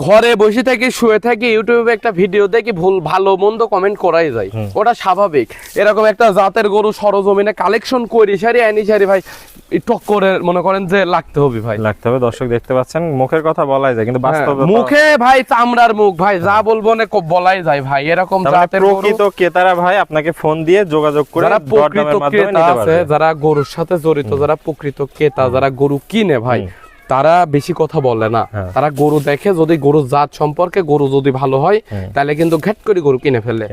ঘরে বসে থেকে শুয়ে থাকি ইউটিউবে একটা ভিডিও দেখি ভুল ভালো মন্দ কমেন্ট করাই যায়। ওটা স্বাভাবিক। এরকম একটা জাতের গরু সরজমিনে কালেকশন করি সারি আইনি সারি ভাই টক করে মনে করেন যে লাগতে হবে ভাই। লাগতে হবে দর্শক দেখতে পাচ্ছেন মুখের কথা বলাই যায় কিন্তু হ্যাঁ, বাস্তবে মুখে ভাই চামড়ার মুখ ভাই যা বলব না বলাই যায় ভাই এরকম মানে জাতের প্রকৃত ক্রেতারা ভাই আপনাকে ফোন দিয়ে যোগাযোগ করে যারা প্রকৃত ক্রেতা আছে যারা গরুর সাথে জড়িত যারা প্রকৃত ক্রেতা যারা গরু কিনে ভাই তারা বেশি কথা বলে না। হ্যাঁ। তারা গরু দেখে যদি গরুর জাত সম্পর্কে গরু যদি ভালো হয় তাহলে কিন্তু ঘেট করে গরু কিনে ফেলে।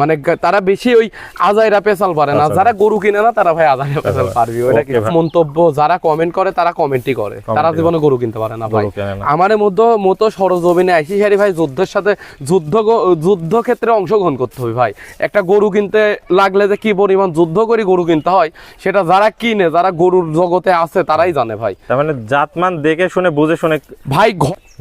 মানে তারা বেশি ওই আজাইরা পেশাল পারে না। যারা গরু কিনে না তারা ভাই আজাইরা পেশাল পারবি। ওটা কি মন্তব্য? যারা কমেন্ট করে তারা কমেন্টই করে। তারা জীবনে গরু কিনতে পারে না ভাই। গরু। আমার মতো মতো সরজমিনে আইসি সারি ভাই যুদ্ধের সাথে যুদ্ধ যুদ্ধ ক্ষেত্রে অংশগ্রহণ করতে হবে ভাই। একটা গরু কিনতে লাগলে যে কি পরিমাণ যুদ্ধ করে গরু কিনতে হয় সেটা যারা কিনে যারা গরুর জগতে আছে তারাই জানে ভাই। তার মানে জাতমান দেখে শুনে বুঝে শুনে। ভাই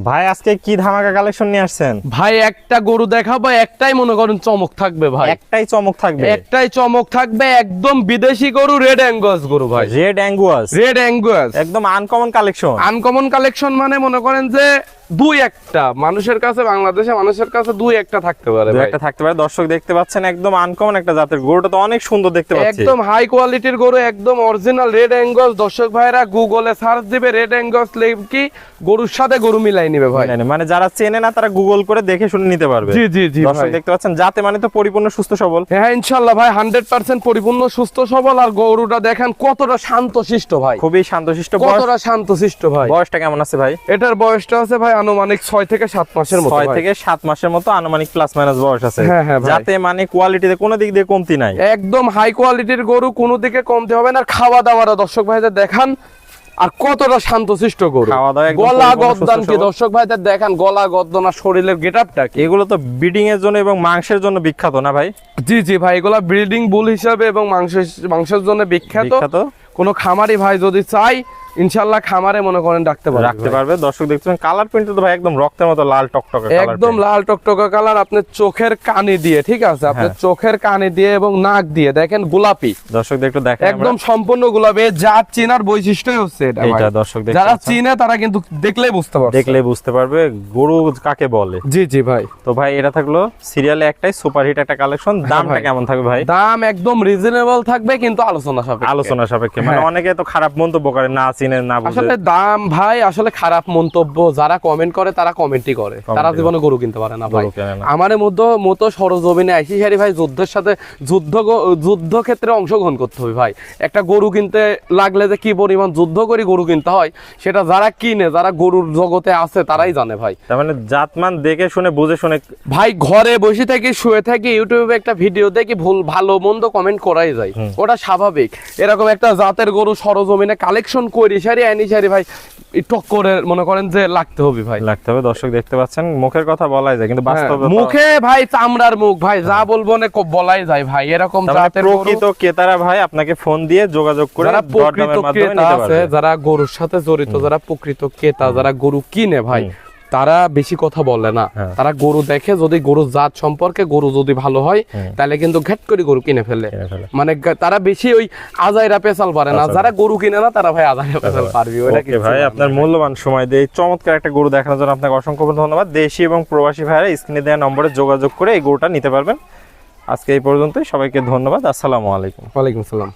ভাই আজকে কি ধামাকা কালেকশন নিয়ে আসছেন? ভাই একটা গরু দেখা দেখাবো একটাই মনে করেন চমক থাকবে ভাই। একটাই চমক থাকবে। একটাই চমক থাকবে একদম বিদেশি গরু রেড অ্যাঙ্গুয়াস গরু ভাই। রেড অ্যাঙ্গুয়াস রেড অ্যাঙ্গুয়াস একদম আনকমন কালেকশন আনকমন কালেকশন মানে মনে করেন যে দুই একটা। মানুষের কাছে বাংলাদেশে মানুষের কাছে দুই একটা থাকতে পারে ভাই। একটা থাকতে পারে। দর্শক দেখতে পাচ্ছেন একদম আনকমন একটা জাতের গরুটা তো অনেক সুন্দর দেখতে পাচ্ছি। একদম হাই কোয়ালিটির গরু একদম অরিজিনাল রেড অ্যাঙ্গল দর্শক ভাইরা গুগলে সার্চ দিবে রেড অ্যাঙ্গল কি গরুর সাথে গরু মিলাই নিবে ভাই। মানে- মানে যারা চেনে না তারা গুগল করে দেখে শুনে নিতে পারবে। জি জি জি দর্শক দেখতে পাচ্ছেন যাতে মানে তো পরিপূর্ণ সুস্থ সবল। হ্যাঁ ইনশাল্লাহ ভাই হান্ড্রেড পার্সেন্ট পরিপূর্ণ সুস্থ সবল। আর গরুটা দেখেন কতটা শান্ত শিষ্ট ভাই। খুবই শান্তশিষ্ট। বয়স কতটা শান্ত শিষ্ট ভাই। বয়সটা কেমন আছে ভাই? এটার বয়সটা আছে ভাই আনুমানিক ছয় থেকে সাত মাসের মতো ছয় থেকে সাত মাসের মতো আনুমানিক প্লাস মাইনাস বয়স আছে। হ্যাঁ, হ্যাঁ। যাতে মানে কোয়ালিটিতে কোনো দিক দিয়ে কমতি নাই। একদম হাই কোয়ালিটির গরু কোনো দিকে কমতে হবে না। আর খাওয়া দাওয়াটা দর্শক ভাইদের দেখান আর কতটা শান্তশিষ্ট গরু। গলা গদ্দান কি দর্শক ভাইদের দেখান গলা গদ্দান আর শরীরের গেটআপটা কি? এগুলো তো ব্রিডিং এর জন্য এবং মাংসের জন্য বিখ্যাত না ভাই? জি জি ভাই এগুলা ব্রিডিং বুল হিসাবে এবং মাংস মাংসের জন্য বিখ্যাত। কোন খামারি ভাই যদি চাই ইনশাল্লাহ খামারে মনে করেন রাখতে পারবে রাখতে পারবে। দর্শক দেখছেন কালার প্রিন্ট তো ভাই একদম রক্তের মতো লাল টকটকে কালার একদম লাল টকটকা কালার আপনার চোখের কানি দিয়ে ঠিক আছে? আপনার হ্যাঁ। চোখের কানি দিয়ে এবং নাক দিয়ে দেখেন গোলাপি। দর্শক একটু দেখেন একদম সম্পূর্ণ গোলাপি জাত চিনার বৈশিষ্ট্যই হচ্ছে এটা। এইটা দর্শক দেখতে যারা। চিনে তারা কিন্তু দেখলেই বুঝতে পারবে দেখলে বুঝতে পারবে গরু কাকে বলে। জি জি ভাই। তো ভাই এটা থাকল সিরিয়ালে একটাই সুপার হিট একটা কালেকশন দামটা হ্যাঁ কেমন থাকবে ভাই? দাম একদম রিজনেবল থাকবে কিন্তু আলোচনা সাপেক্ষে। আলোচনা সাপেক্ষে। মানে হ্যাঁ। অনেকে তো খারাপ মন্তব্য করে না চিনে না আসলে দাম ভাই আসলে খারাপ মন্তব্য। যারা কমেন্ট করে তারা কমেন্টই করে। তারা জীবনে গরু কিনতে পারে না ভাই। আমার মতো মতো সরজমিনে আইসি সারি ভাই যুদ্ধের সাথে যুদ্ধ যুদ্ধ ক্ষেত্রে অংশগ্রহণ করতে হবে ভাই। একটা গরু কিনতে লাগলে যে কি পরিমাণ যুদ্ধ করে গরু কিনতে হয় সেটা যারা কিনে যারা গরুর জগতে আছে তারাই জানে ভাই। তার মানে জাতমান দেখে শুনে বুঝে শুনে ভাই ঘরে বসে থেকে শুয়ে থাকি ইউটিউবে একটা ভিডিও দেখি ভুল ভালো মন্দ কমেন্ট করাই যায়। ওটা স্বাভাবিক। এরকম একটা জাতের গরু সরজমিনে কালেকশন করি আইনি ভাই। মনে করেন যে লাগতে হবে ভাই। লাগতে হবে দর্শক দেখতে পাচ্ছেন। মুখের কথা বলাই যায় কিন্তু হ্যাঁ, বাস্তবে মুখে ভাই চামড়ার মুখ ভাই যা বলব না খুব বলাই যায় ভাই এরকম মানে প্রকৃত ক্রেতারা ভাই আপনাকে ফোন দিয়ে যোগাযোগ করে যারা প্রকৃত ক্রেতা আছে যারা গরুর সাথে জড়িত যারা প্রকৃত ক্রেতা যারা গরু কিনে ভাই তারা বেশি কথা বলে না। হ্যাঁ। তারা গরু দেখে যদি গরুর জাত সম্পর্কে গরু যদি ভালো হয় তাহলে কিন্তু ঘেট করে গরু কিনে ফেলে। মানে তারা বেশি ওই আজাইরা পেশাল পারে না। যারা গরু কিনে না তারা ভাই আজাইরা পেশাল পারবে ওটা ওকে ভাই আপনার মূল্যবান সময় দিয়ে চমৎকার একটা গরু দেখানোর জন্য আপনাকে অসংখ্য ধন্যবাদ। দেশি এবং প্রবাসী ভাইরা স্ক্রিনে দেওয়া নম্বরে যোগাযোগ করে এই গরুটা নিতে পারবেন। আজকে এই পর্যন্তই। সবাইকে ধন্যবাদ। আসসালামু আলাইকুম। ওয়ালাইকুম সালাম